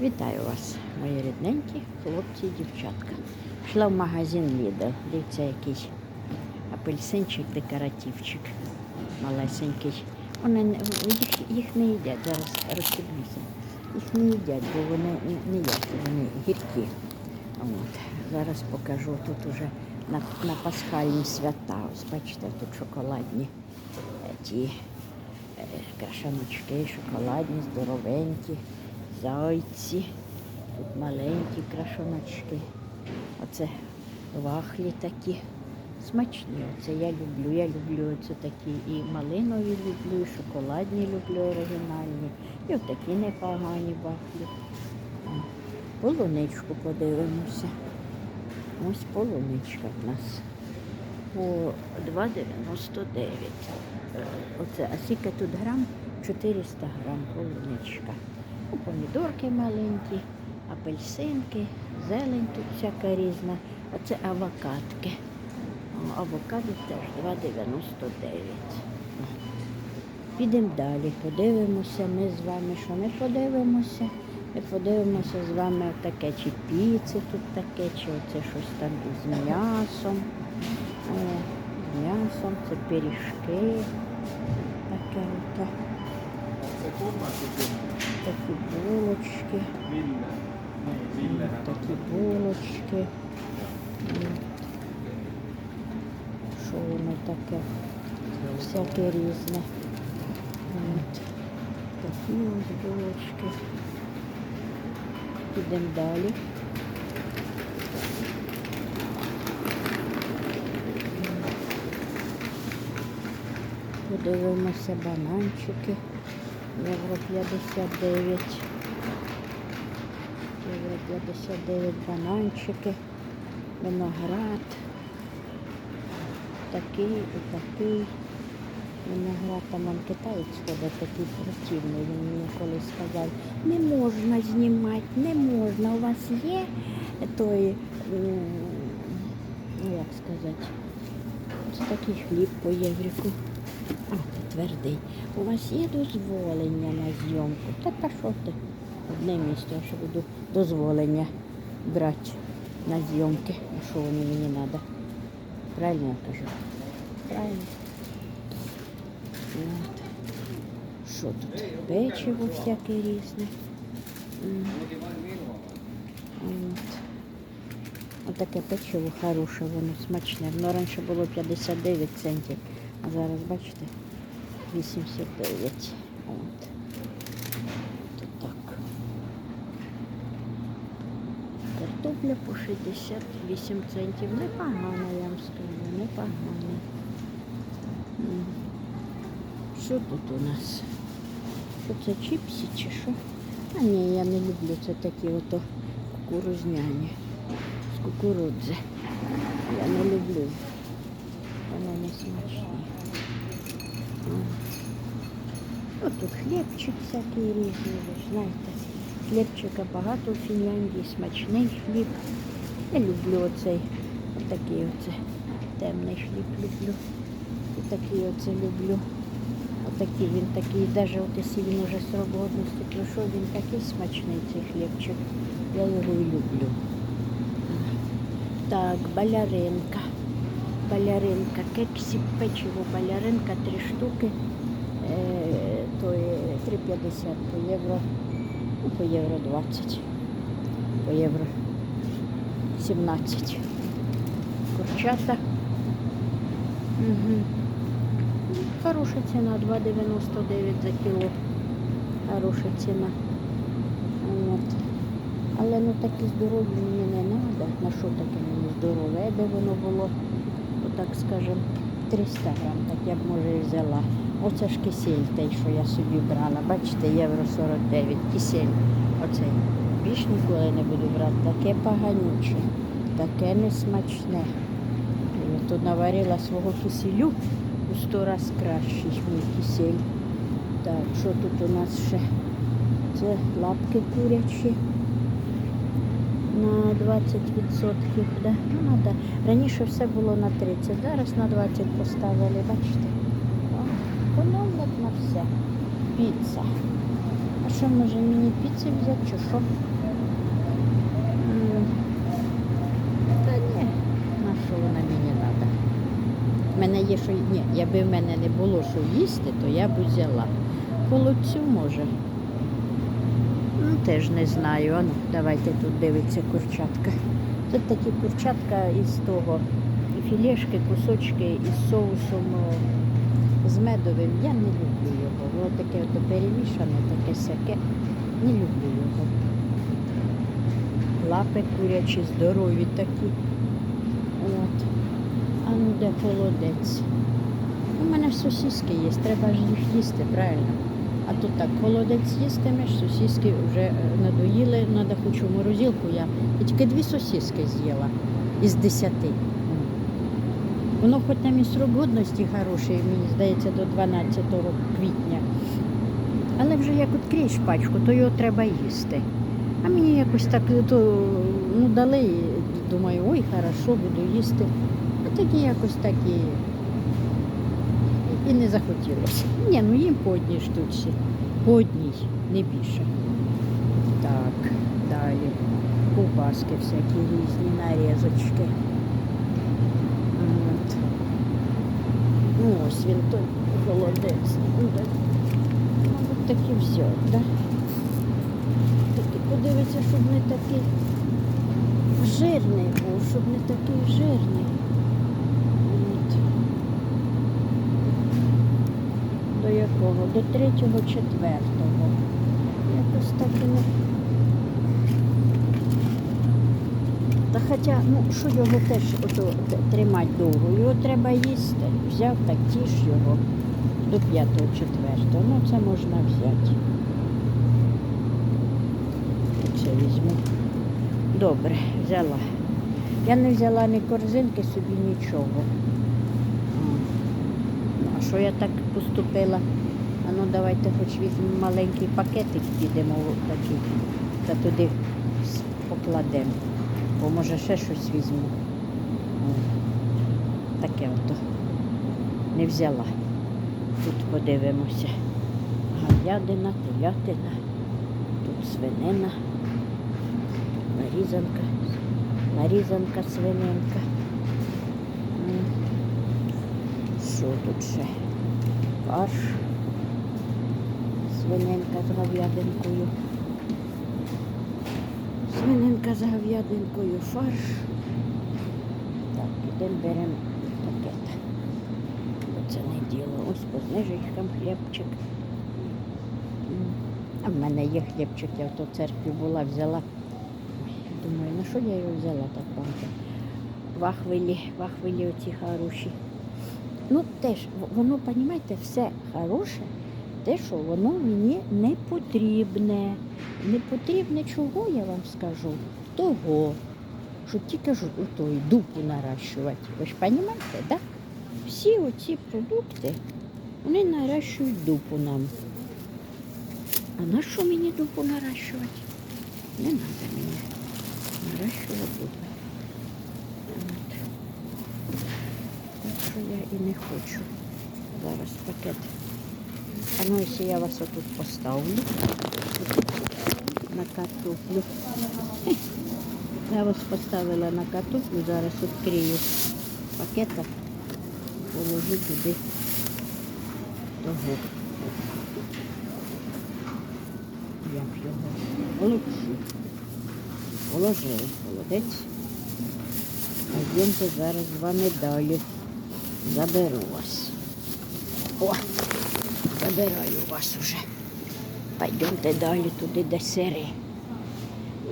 Вітаю вас, мої рідненькі хлопці і дівчатка. Йшла в магазин Lidl. Дивіться, який апельсинчик, декоративчик малесенький. Вони їх, їх не їдять, зараз розстеблюся. Їх не їдять, бо вони не- ніякі, вони гіркі. От. Зараз покажу тут уже на, на пасхальні свята. Ось бачите, тут шоколадні е, ті е, крашаночки, шоколадні, здоровенькі, зайці. Тут маленькі крашаночки. Оце вахлі такі. Смачні. Оце я люблю. Я люблю оце такі і малинові люблю, і шоколадні люблю оригінальні. І отакі непогані вахлі. Полуничку подивимося. Ось полуничка в нас. По 2,99. Е, Оце, а скільки тут грам? 400 грам полуничка. Ну, помідорки маленькі, апельсинки, зелень тут всяка різна. Оце авокадки. О, Авокадо теж 2,99. Підемо далі, подивимося ми з вами, що ми подивимося. Ми подивимося з вами таке, чи піци тут таке, чи оце щось там із м'ясом. З м'ясом, це пиріжки. Таке ото. Це форма чи форма? Такі булочки. Такі булочки. Що воно таке? Всяке різне. От. Такі булочки. Підемо далі. Подивимося бананчики. Євро 59. Євро 59 бананчики. Виноград. Такий і такий. Виноград там он китаєць ходить такий противний. Він мені колись сказав, не можна знімати, не можна. У вас є той, ну як сказати, це такий хліб по єврику. А, твердий. У вас є дозволення на зйомку? Та та що ти? Одне місто, я що буду дозволення брати на зйомки. А що вони мені треба? Правильно я кажу? Правильно. От. Що тут? Печиво всяке різне. От. Отаке печиво хороше, воно смачне. Воно раніше було 59 центів, а зараз, бачите, 89. От. От так. Картопля по 68 центів. Непогано, я вам скажу, непогано. М. Що тут у нас? Що це чіпсі чи що? А ні, я не люблю це такі ото кукурузняні. З кукурудзи. Я не люблю. Не смачні. Тут хлібчик всякий різний, ви ж знаєте. Хлібчика багато в Фінляндії, смачний хліб. Я люблю оцей, отакий оце темний хліб люблю. І такий оце люблю. Отакий він такий, навіть от якщо він уже срок годності пройшов, він такий смачний цей хлібчик. Я його і люблю. Так, баляринка. Баляринка, кексі, печиво, баляринка, три штуки. Е, то 3,50 по євро. По євро 20. По євро 17. Курчата. Угу. Хороша ціна, 2,99 за кіло. Хороша ціна. От. Але ну такі здорові мені не треба. На що таке мені здорове? Де воно було, отак скажем, 300 грам, так я б може і взяла. Оце ж кисель, той, що я собі брала. Бачите, євро 49, кисель. Оцей. Більш ніколи не буду брати. Таке поганюче, таке несмачне. Я тут наварила свого киселю у сто раз кращий мій кисель. Так, що тут у нас ще? Це лапки курячі на 20%. Да? Ну, надо. Раніше все було на 30, зараз на 20 поставили, бачите? Економлять на все. Піца. А що, може мені піци взяти чи що? Та ні, на що вона мені треба? У мене є що. Ні, якби в мене не було що їсти, то я б взяла. Холодцю може. Ну, теж не знаю. Ану, давайте тут дивиться курчатка. Це такі курчатка із того філешки, кусочки із соусом е, з медовим. Я не люблю його. Воно таке ото перемішане, таке сяке. Не люблю його. Лапи курячі, здорові такі. От. А ну де холодець? У мене сосиски є, треба ж їх їсти, правильно? А тут так, холодець їстимеш, сосиски вже е, надоїли, треба хоч у морозилку я. І тільки дві сосиски з'їла із десяти. Воно хоч там і срок годності хороший, мені здається, до 12 квітня. Але вже як відкриєш пачку, то його треба їсти. А мені якось так то, ну, дали, думаю, ой, хорошо, буду їсти. А тоді якось так і, і не захотілося. Ні, ну їм по одній штуці. По одній, не більше. Так, далі. Ковбаски всякі різні, нарізочки. От. Ну, ось він той холодець. Так. Мабуть, таки все, да? Таки подивиться, щоб не такий жирний був, щоб не такий жирний. От. До якого? До третього, четвертого. Якось так і не. Та хоча, ну що його теж ото, тримати довго, його треба їсти. Взяв так тіш його до п'ятого, четвертого. Ну це можна взяти. Це візьму. Добре, взяла. Я не взяла ні корзинки собі нічого. Що я так поступила? А ну давайте хоч візьмемо маленький пакетик, підемо такий, та туди покладемо. Бо може ще щось візьму. Таке ото. Не взяла. Тут подивимося. Говядина, телятина, тут свинина, нарізанка, нарізанка свининка. Що тут ще? Фарш. Свининка з говядинкою. Свининка з говядинкою, фарш. Так, ідемо беремо пакет. Бо це не діло. Ось по знижечкам хлібчик. А в мене є хлібчик, я в ту церкві була, взяла. Думаю, на що я його взяла так багато? Вахвилі, вахвилі оці хороші. Ну теж, воно, розумієте, все хороше, те, що воно мені не потрібне. Не потрібне чого, я вам скажу, того, що тільки ж той дупу наращувати. Ви ж розумієте, так? Всі оці продукти, вони наращують дупу нам. А на що мені дупу наращувати? Не треба мені наращувати дупу. От. Так я і не хочу. Зараз пакет. А ну, якщо я вас отут поставлю на картоплю. Я вас поставила на картоплю, зараз відкрию пакета, положу туди того. Як його? Олексу. Положили холодець. А йдемте зараз з вами далі. Заберу вас. О, забираю вас уже. Пойдемте далі туди, де сири.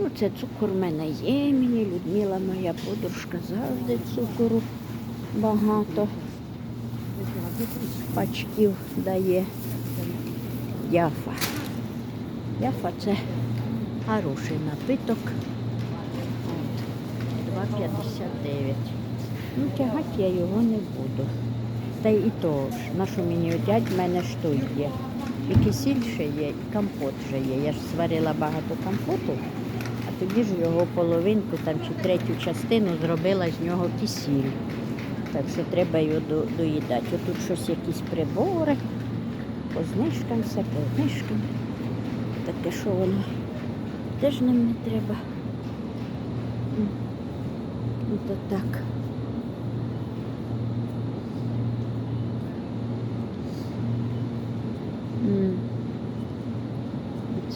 Ну, це цукор в мене є, мені Людмила, моя подружка, завжди цукору багато. Пачків дає. Яфа. Яфа це хороший напиток. 2,59. Ну, тягати я його не буду. Та й то на що мені одять, в мене ж той є. І кисіль ще є, і компот вже є. Я ж сварила багато компоту, а тоді ж його половинку там чи третю частину зробила з нього кисіль. Так що треба його до- доїдати. Отут щось якісь прибори, по знижкам, все по знижкам. Таке, що воно? Теж нам не треба. То так.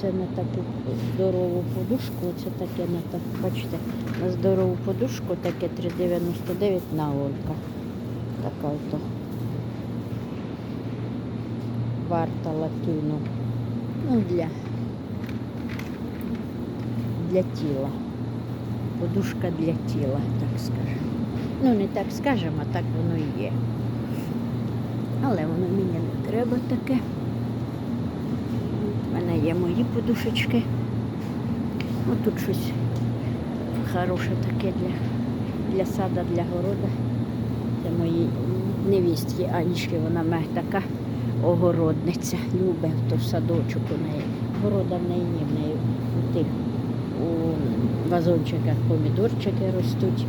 Це на таку здорову подушку, це таке на так, бачите, на здорову подушку таке 3,99 на Олька. Така ото варта латуну. Ну, для, для тіла. Подушка для тіла, так скажемо. Ну, не так скажемо, а так воно і є. Але воно мені не треба таке. Мене є мої подушечки. Ну, тут щось хороше таке для, для сада, для города. Це мої невістки Анічки, вона в мене така огородниця. Любить то садочок у неї. Города в неї ні, в неї у тих у вазончиках помідорчики ростуть,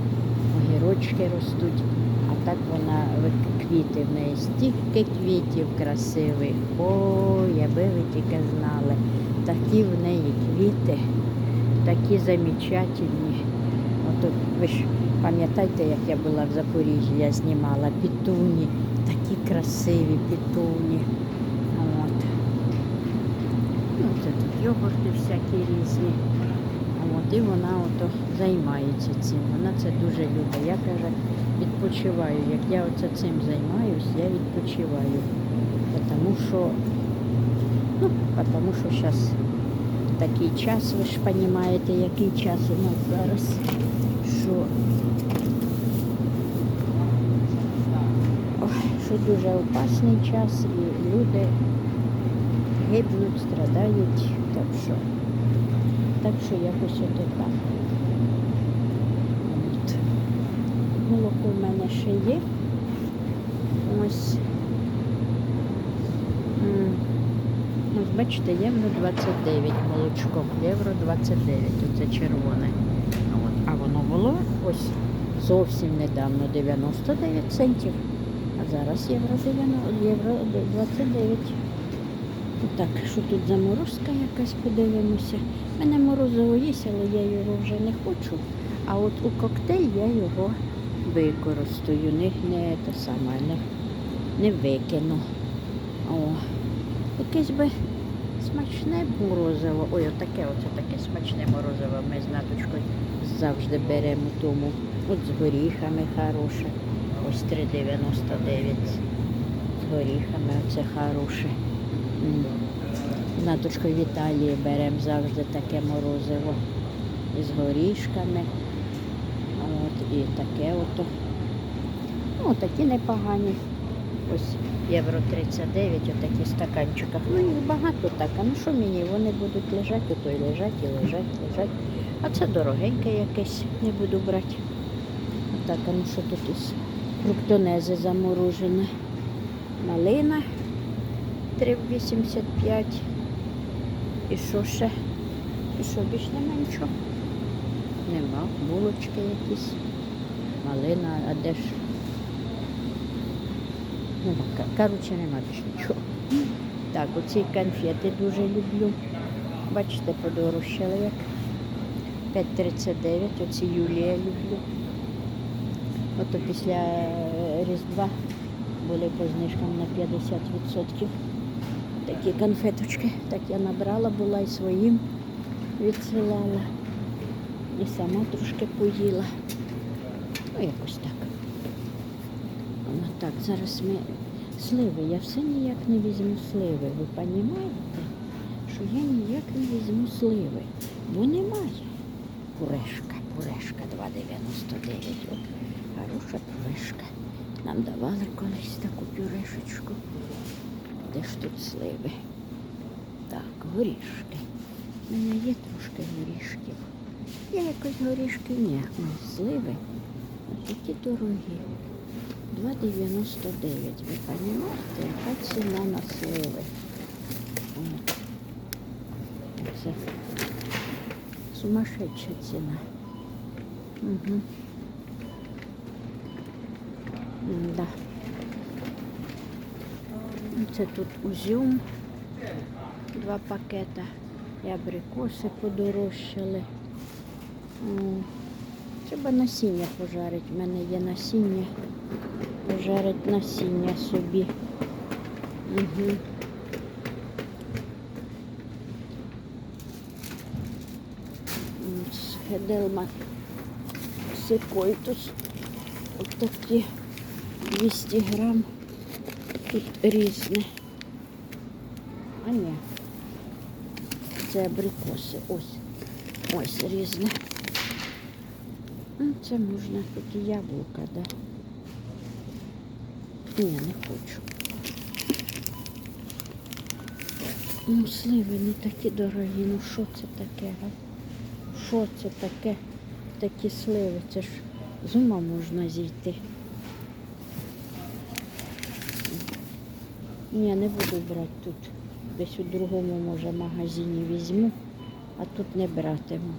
огірочки ростуть. А так вона квіти в неї стільки квітів красивих. Ой, аби ви тільки знали. Такі в неї квіти, такі замечательні. Ото ви ж пам'ятаєте, як я була в Запоріжжі, я знімала пітуні, такі красиві пітуні. От. Ну, це тут йогурти всякі різні. І вона ото займається цим. Вона це дуже любить. Я каже, відпочиваю. Як я оце цим займаюсь, я відпочиваю. Тому що, ну, тому що зараз такий час, ви ж розумієте, який час у нас зараз, що, ой, що дуже опасний час і люди гибнуть, страдають. Так що, так що якось ото так. От. Молоко в мене ще є. Ось. Ось бачите, євро 29 молочко, євро 29, оце червоне. От. А воно було ось зовсім недавно 99 центів. А зараз євро 90, євро 29. Так, що тут заморозка якась, подивимося. У мене морозиво є, але я його вже не хочу. А от у коктейль я його використаю. Не, не те саме, не, не викину. О, якесь би смачне морозиво. Ой, отаке, оце таке смачне морозиво. Ми з наточкою завжди беремо тому. От з горіхами хороше. Ось 3,99 з горіхами, оце хороше. Наточкою в Італії беремо завжди таке морозиво із горішками. От, і таке ото. Ну, такі непогані. Ось євро 39, отакі стаканчиках. Ну їх багато так. А ну що мені? Вони будуть лежати, ото й лежать, і лежать, лежать. А це дорогеньке якесь, не буду брати. Так, а ну що тут із фруктонези заморожене. Малина 3,85. І що ще? І що більш нема нічого? Нема. Булочки якісь. Малина, а де ж? Нема. Коротше, нема більш нічого. Так, оці конфети дуже люблю. Бачите, подорожчали як. 5,39, оці Юлія люблю. Ото після е, Різдва були по знижкам на 50%. Такі конфеточки. Так я набрала була і своїм відсилала. І сама трошки поїла. Ну, якось так. Ну, так, зараз ми сливи. Я все ніяк не візьму сливи. Ви розумієте, що я ніяк не візьму сливи, бо немає. Пурешка, пурешка 2,99. Хороша пюрешка. Нам давали колись таку пюрешечку. Де ж тут сливи? Так, горішки. У мене є трошки горішків. Є якось горішки, ні. Ось сливи. Ось які дорогі. 2,99. Ви розумієте, яка ціна на сливи? Це сумасшедша ціна. Угу. Да. Це тут узюм, два пакета. І абрикоси подорожчали. Треба насіння пожарити. У мене є насіння. Пожарить насіння собі. Угу. Геделма секойтус. Ось такі 200 грам. Тут різне. А ні. Це абрикоси. Ось. Ось різне. Ну, Це можна тут яблука, да? Ні, не хочу. Ну, сливи не такі дорогі. Ну що це таке? Га? Що це таке? Такі сливи? Це ж з ума можна зійти. Ні, не буду брати тут. Десь у другому, може, магазині візьму, а тут не братиму.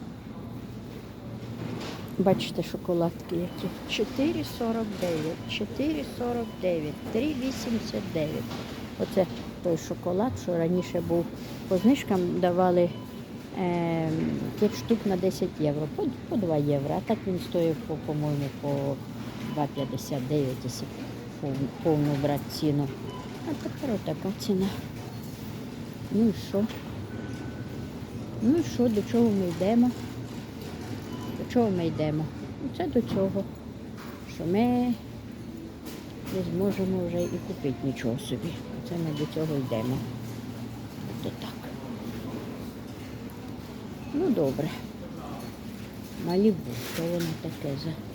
Бачите, шоколадки які. 4,49, 4,49, 3,89. Оце той шоколад, що раніше був по знижкам давали е, 5 штук на 10 євро, по, по 2 євро. А так він стоїв, по, по-моєму, по 2,59, якщо повну брати ціну. А тепер така ціна. Ну і що? Ну і що, до чого ми йдемо? До чого ми йдемо? Ну, Це до цього, що ми не зможемо вже і купити нічого собі. Це ми до цього йдемо. От так. Ну добре. Малібу, що воно таке за.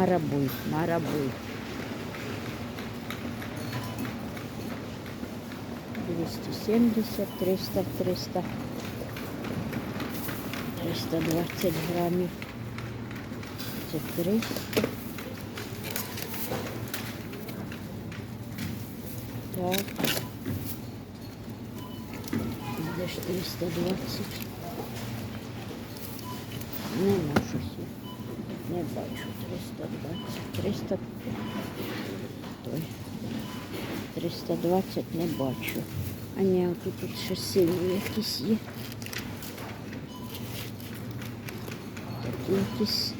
Марабуй, марабуй. 270, 300, 300, 320 грамів. Це 300. Так. Де ж 320? Нема щось. я Не бачу 320. 300. Той. 320 не бачу. А ні, тут, тут ще сині якісь є. Такі якісь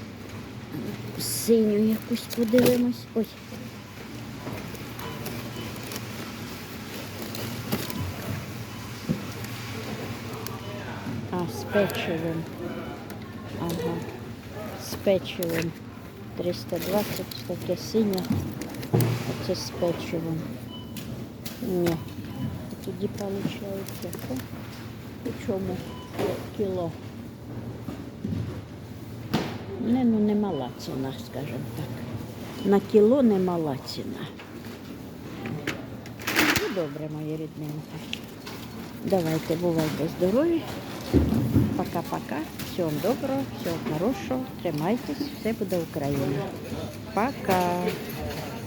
синю якусь подивимось. Ой. А, з печивом. Печивом. 320, таке синє. Оце з печивом. Ні. Тоді виходить, по чому кіло. Не, ну не мала ціна, скажімо так. На кіло не мала ціна. Ну, добре, мої рідненькі. Давайте, бувайте здорові. Пока-пока. Всього доброго, всього хорошого. Тримайтесь, все буде Україна. Пока.